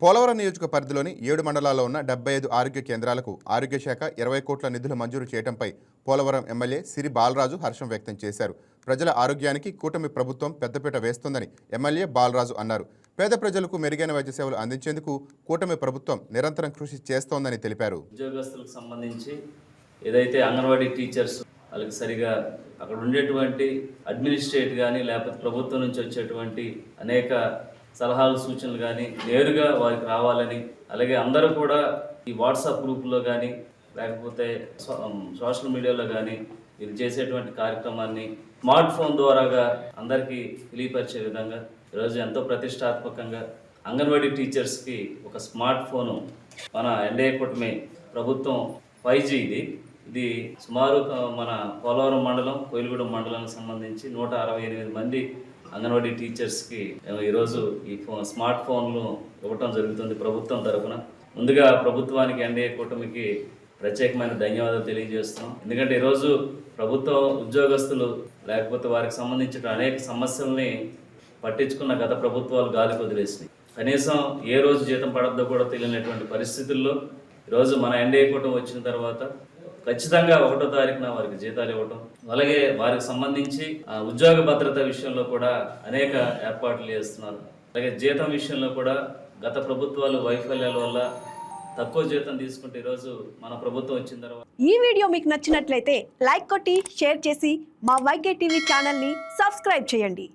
పోలవరం నియోజక పరిధిలోని ఏడు మండలాల్లో ఉన్న డెబ్బై ఐదు ఆరోగ్య కేంద్రాలకు ఆరోగ్య శాఖ ఇరవై కోట్ల నిధులు మంజూరు చేయడంపై పోలవరం ఎమ్మెల్యే సిరి బాలరాజు హర్షం వ్యక్తం చేశారు. ప్రజల ఆరోగ్యానికి కూటమి ప్రభుత్వం పెద్దపీట వేస్తోందని ఎమ్మెల్యే బాలరాజు అన్నారు. పేద ప్రజలకు మెరుగైన వైద్య సేవలు అందించేందుకు కూటమి ప్రభుత్వం నిరంతరం కృషి చేస్తోందని తెలిపారు. ఉద్యోగస్తులకు సంబంధించి ఏదైతే అంగన్వాడీ టీచర్స్ వాళ్ళకి సరిగా అక్కడ ఉండేటువంటి అడ్మినిస్ట్రేట్ కానీ లేకపోతే ప్రభుత్వం నుంచి వచ్చేటువంటి అనేక సలహాలు సూచనలు కానీ నేరుగా వారికి రావాలని అలాగే అందరూ కూడా ఈ వాట్సాప్ గ్రూపులో కానీ లేకపోతే సోషల్ మీడియాలో కానీ ఇది చేసేటువంటి కార్యక్రమాన్ని స్మార్ట్ ఫోన్ ద్వారాగా అందరికీ తెలియపరిచే విధంగా ఈరోజు ఎంతో ప్రతిష్టాత్మకంగా అంగన్వాడీ టీచర్స్కి ఒక స్మార్ట్ ఫోను మన ఎన్డీఏ కూటమి ప్రభుత్వం ఫైవ్ జీ ఇది. ఇది సుమారు మన పోలవరం మండలం కోయిలగూడెం మండలానికి సంబంధించి నూట అరవై ఎనిమిది మంది అంగన్వాడీ టీచర్స్కి ఈరోజు ఈ ఫోన్ స్మార్ట్ ఫోన్లు ఇవ్వటం జరుగుతుంది ప్రభుత్వం తరఫున ముందుగా ప్రభుత్వానికి ఎన్డీఏ కూటమికి ప్రత్యేకమైన ధన్యవాదాలు తెలియజేస్తున్నాం. ఎందుకంటే ఈరోజు ప్రభుత్వ ఉద్యోగస్తులు లేకపోతే వారికి సంబంధించిన అనేక సమస్యల్ని పట్టించుకున్న గత ప్రభుత్వాలు గాలి వదిలేసినాయి. కనీసం ఏ రోజు జీతం పడద్దో కూడా తెలియనటువంటి పరిస్థితుల్లో ఈరోజు మన ఎన్డీఏ కూటమి వచ్చిన తర్వాత ఖచ్చితంగా ఒకటో తారీఖున వారికి జీతాలు ఇవ్వటం అలాగే వారికి సంబంధించి ఆ, ఉద్యోగ భద్రత విషయంలో కూడా అనేక ఏర్పాట్లు చేస్తున్నారు. అలాగే జీతం విషయంలో కూడా గత ప్రభుత్వాలు వైఫల్యాల వల్ల తక్కువ జీతం తీసుకుంటే ఈరోజు మన ప్రభుత్వం వచ్చిన తర్వాత ఈ వీడియో మీకు నచ్చినట్లయితే లైక్ కొట్టి షేర్ చేసి మా వైకే టీవీ ఛానల్ని సబ్స్క్రైబ్ చేయండి.